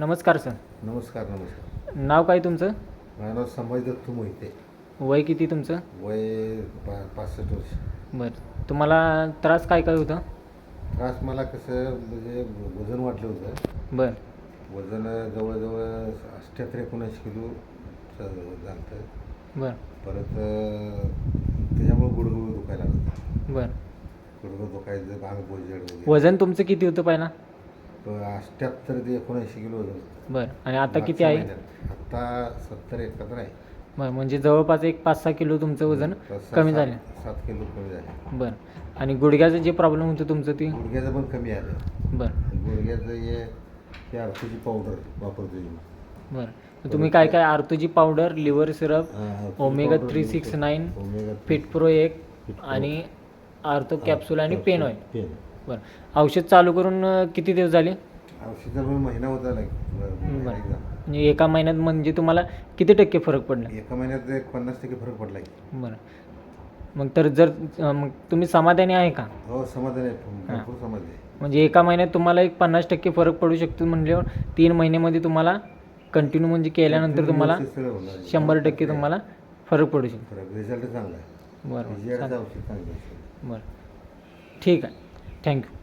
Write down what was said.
नमस्कार सर. नमस्कार नमस्कार. नाव काय तुमचं? माझं नाव संभाजी दत्तू मोहिते. वय किती तुमचं? वय पा पासष्ट वर्ष. बरं. तुम्हाला त्रास काय काय होतं? त्रास मला कसं म्हणजे वजन वाढलं होतं. बरं. वजन जवळजवळ अठ्ठ्याहत्तर एकोणऐंशी किलो झालं बरं. परत अं, त्याच्यामुळे गुडघुड दुखायला लागलं. बरं. गुडघं दुखायचं भांग बोजड वगैरे. वजन तुमचं किती होतं पहिला? अठ्ठ्याहत्तर ते एकोणऐंशी किलो वजन होतं. बरं. आणि आता किती मागच्या आहे? महिन्यात. आता सत्तर एकाहत्तर आहे. बरं म्हणजे जवळपास एक पाच सहा किलो तुमचं वजन तर कमी झालं. सात किलो कमी झाले. बरं. आणि गुडघ्याचं जे प्रॉब्लेम होतं तुमचं ते? गुडघ्याचं पण कमी आलं. बरं. गुडघ्याचं हे हे अर्थची पावडर वापरतो मी. बरं. तुम्ही काय काय आर्थोजी पावडर लिव्हर सिरप हा, omega powder three six. Nine omega fit pro एक. आणि आर्थो कॅप्सूल आणि पेन ऑइल पेन बरं. औषध चालू करून अं, किती दिवस झाले? औषधा पण महिना होता लाईक बरं म्हणजे एका महिन्यात म्हणजे तुम्हाला किती टक्के फरक पडला? एका महिन्यात एक पन्नास टक्के फरक पडला. बरं. मग तर जर अं, मग तुम्ही समाधानी आहे का? हो समाधान आहे. भरपूर समाधान आहे. म्हणजे एका महिन्यात तुम्हाला एक पन्नास टक्के फरक पडू शकतो म्हणल्यावर तीन महिन्यामध्ये तुम्हाला कंटिन्यू म्हणजे केल्यानंतर तुम्हाला व्यवस्थित सगळं होणार. शंभर टक्के तुम्हाला फरक पडू शकतो. फरक रिझल्ट चांगला आहे. बरं औषध चांगलं आहे. बरं. ठीक आहे. Thank you.